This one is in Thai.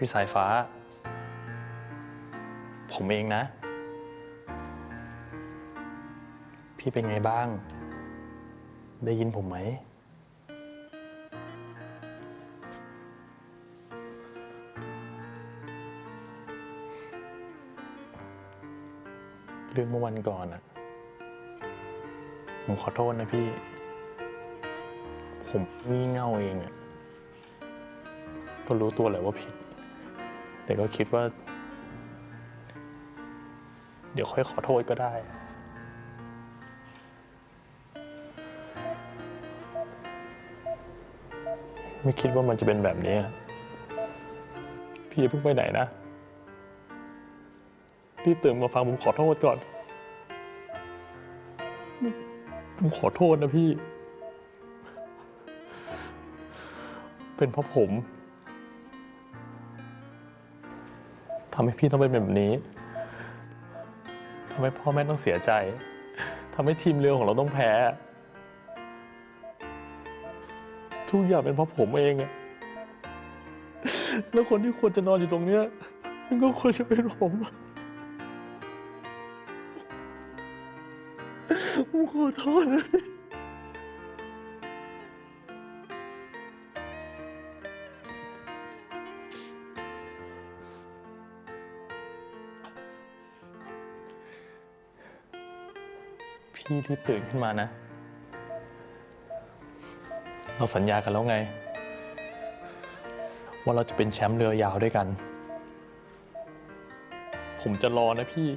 พี่สายฟ้า ผมเองนะ พี่เป็นไงบ้าง ได้ยินผมไหม เรื่องเมื่อวันก่อนอะผมขอโทษนะพี่ ผมงี่เง่าเองอะก็รู้ตัวแหละว่าผิด แต่ก็คิดว่า เดี๋ยวค่อยขอโทษก็ได้ ไม่คิดว่ามันจะเป็นแบบนี้ พี่เพิ่งไปไหนนะ พี่ตื่นมาฟังผมขอโทษก่อน ผมขอโทษนะพี่ เป็นเพราะผม ทำให้พี่ต้องเป็นแบบนี้ทำให้พ่อแม่ต้องเสียใจทำให้ทีมเรือของเราต้องแพ้ ทุกอย่างเป็นเพราะผมเองอะแล้วคนที่ควรจะนอนอยู่ตรงเนี้ยมันก็ควรจะเป็นผมผมขอโทษนะ พี่รีบตื่นขึ้นมานะ เราสัญญากันแล้วไง ว่าเราจะเป็นแชมป์เรือยาวด้วยกัน ผมจะรอนะพี่